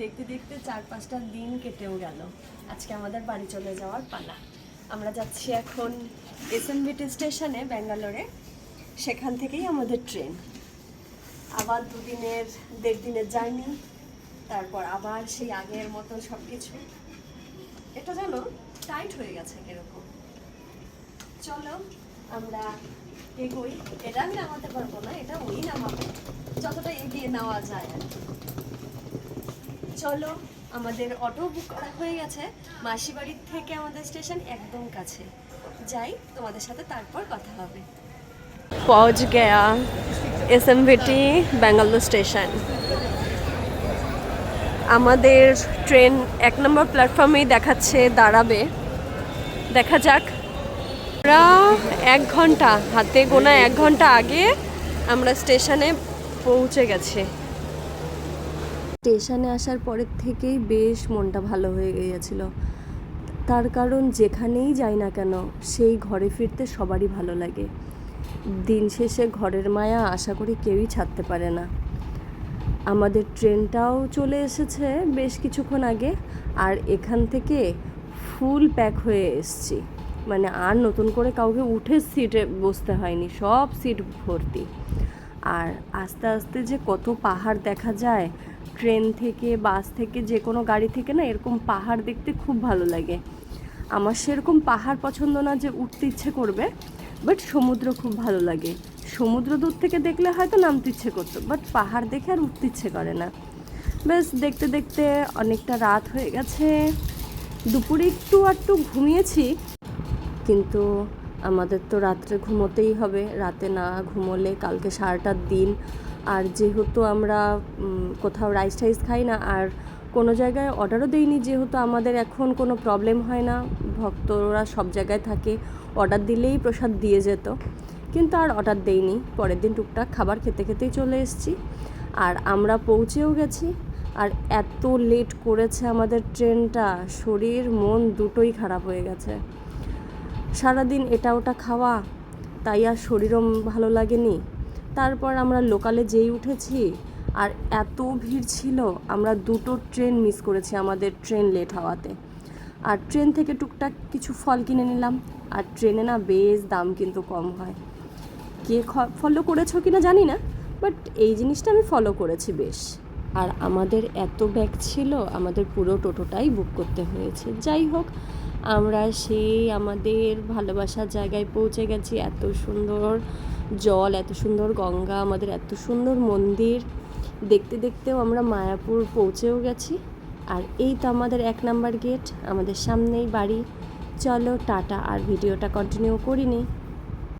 দেখতে দেখতে চার পাঁচটা দিন কেটেও গেল। আজকে আমাদের বাড়ি চলে যাওয়ার পালা। আমরা যাচ্ছি এখন এসএনবিটি স্টেশনে, ব্যাঙ্গালোরে। সেখান থেকেই আমাদের ট্রেন। আবার দুদিনের, দেড় দিনের জার্নি, তারপর আবার সেই আগের মতো সব কিছু এটা যেন টাইট হয়ে গেছে কীরকম চলো, আমরা এগোই। এটা আমি নামাতে পারব না, এটা ওই নামাবে। যতটা এগিয়ে নেওয়া যায় আর কি। চলো, আমাদের অটো বুক করা হয়ে গেছে। মাসি বাড়ির থেকে আমাদের স্টেশন একদম কাছে। যাই, তোমাদের সাথে তারপর কথা হবে। পৌঁছ Gaya S M VT Bangalore station আমাদের ট্রেন এক নম্বর প্ল্যাটফর্মেই দেখাচ্ছে, দাঁড়াবে। দেখা যাক। আমরা এক ঘণ্টা, হাতে গোনা এক ঘণ্টা আগে আমরা স্টেশনে পৌঁছে গেছি। স্টেশনে আসার পরের থেকেই বেশ মনটা ভালো হয়ে গিয়েছিল। তার কারণ যেখানেই যাই না কেন, সেই ঘরে ফিরতে সবারই ভালো লাগে। দিন শেষে ঘরের মায়া আশা করি কেউই ছাড়তে পারে না। আমাদের ট্রেনটাও চলে এসেছে বেশ কিছুক্ষণ আগে, আর এখান থেকে ফুল প্যাক হয়ে এসছি। মানে আর নতুন করে কাউকে উঠে সিটে বসতে হয়নি, সব সিট ভর্তি। আর আস্তে আস্তে যে কত পাহাড় দেখা যায় ট্রেন থেকে, বাস থেকে, যে কোনো গাড়ি থেকে না এরকম পাহাড় দেখতে খুব ভালো লাগে। আমার সেরকম পাহাড় পছন্দ না যে উঠতে ইচ্ছে করবে বাট সমুদ্র খুব ভালো লাগে। সমুদ্র দূর থেকে দেখলে হয়তো নামতে ইচ্ছে করতো বাট পাহাড় দেখে আর উঠতে ইচ্ছে করে না। বেশ দেখতে দেখতে অনেকটা রাত হয়ে গেছে। দুপুরে একটু আটটু ঘুমিয়েছি, কিন্তু আমাদের তো রাত্রে ঘুমোতেই হবে। রাতে না ঘুমোলে কালকে সারাটার দিন। আর যেহেতু আমরা কোথাও রাইস টাইস খাই না, আর কোনো জায়গায় অর্ডারও দিইনি, যেহেতু আমাদের এখন কোনো প্রবলেম হয় না, ভক্তরা সব জায়গায় থাকে অর্ডার দিলেই প্রসাদ দিয়ে যেত। কিন্তু আর অর্ডার দেইনি। পরের দিন টুকটাক খাবার খেতে খেতেই চলে এসেছি। আর আমরা পৌঁছেও গেছি। আর এত লেট করেছে আমাদের ট্রেনটা শরীর, মন দুটোই খারাপ হয়ে গেছে। সারাদিন এটা ওটা খাওয়া, তাই আর শরীরও ভালো লাগেনি। তারপর আমরা লোকালে যেই উঠেছি, আর এত ভিড় ছিল, আমরা দুটো ট্রেন মিস করেছি আমাদের ট্রেন লেট হওয়াতে। আর ট্রেন থেকে টুকটাক কিছু ফল কিনে নিলাম, আর ট্রেনে না বেশ দাম কিন্তু কম হয়। কে ফলো করেছ কিনা জানি না বাট এই জিনিসটা আমি ফলো করেছি বেশ। আর আমাদের এত ব্যাগ ছিল, আমাদের পুরো টোটোটাই বুক করতে হয়েছে। যাই হোক আমরা সেই আমাদের ভালোবাসার জায়গায় পৌঁছে গেছি। এত সুন্দর জল, এত সুন্দর গঙ্গা, আমাদের এত সুন্দর মন্দির। দেখতে দেখতেও আমরা মায়াপুর পৌঁছেও গেছি। আর এই তো আমাদের এক নাম্বার গেট আমাদের সামনেই বাড়ি। চলো টাটা, আর ভিডিওটা কন্টিনিউ করিনি।